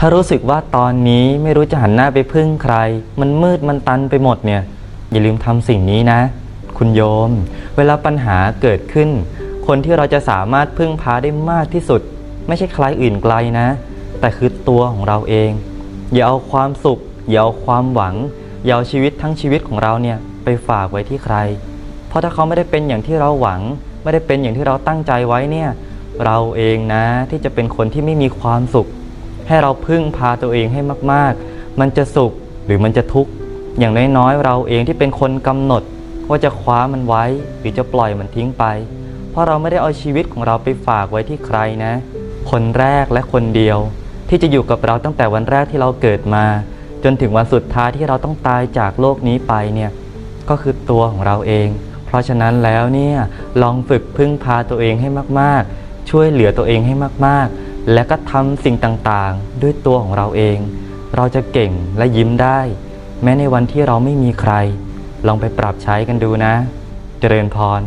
ถ้ารู้สึกว่าตอนนี้ไม่รู้จะหันหน้าไปพึ่งใคร มันมืดมันตันไปหมดเนี่ย อย่าลืมทำสิ่งนี้นะ คุณโยม เวลาปัญหาเกิดขึ้น คนที่เราจะสามารถพึ่งพาได้มากที่สุด ไม่ใช่ใครอื่นไกลนะ แต่คือตัวของเราเอง อย่าเอาความสุข อย่าเอาความหวัง อย่าเอาชีวิตทั้งชีวิตของเราเนี่ยไปฝากไว้ที่ใคร เพราะถ้าเขาไม่ได้เป็นอย่างที่เราหวัง ไม่ได้เป็นอย่างที่เราตั้งใจไว้เนี่ย เราเองนะที่จะเป็นคนที่ไม่มีความสุข ให้เราพึ่งพาตัวเองให้มาก ๆ มันจะสุขหรือมันจะทุกข์อย่างน้อยๆเราเองที่เป็นคนกำหนด ว่าจะคว้ามันไว้หรือจะปล่อยมันทิ้งไป เพราะเราไม่ได้เอาชีวิตของเราไปฝากไว้ที่ใครนะ คนแรกและคนเดียว ที่จะอยู่กับเราตั้งแต่วันแรกที่เราเกิดมา จนถึงวันสุดท้ายที่เราต้องตายจากโลกนี้ไปเนี่ยก็คือตัวของเราเอง เพราะฉะนั้นแล้วเนี่ยลองฝึกพึ่งพาตัวเองให้มากๆ ช่วยเหลือตัวเองให้มากๆ และก็ทำสิ่งต่างๆ ด้วยตัวของเราเอง เราจะเก่งและยิ้มได้ แม้ในวันที่เราไม่มีใคร ลองไปปรับใช้กันดูนะ เจริญพร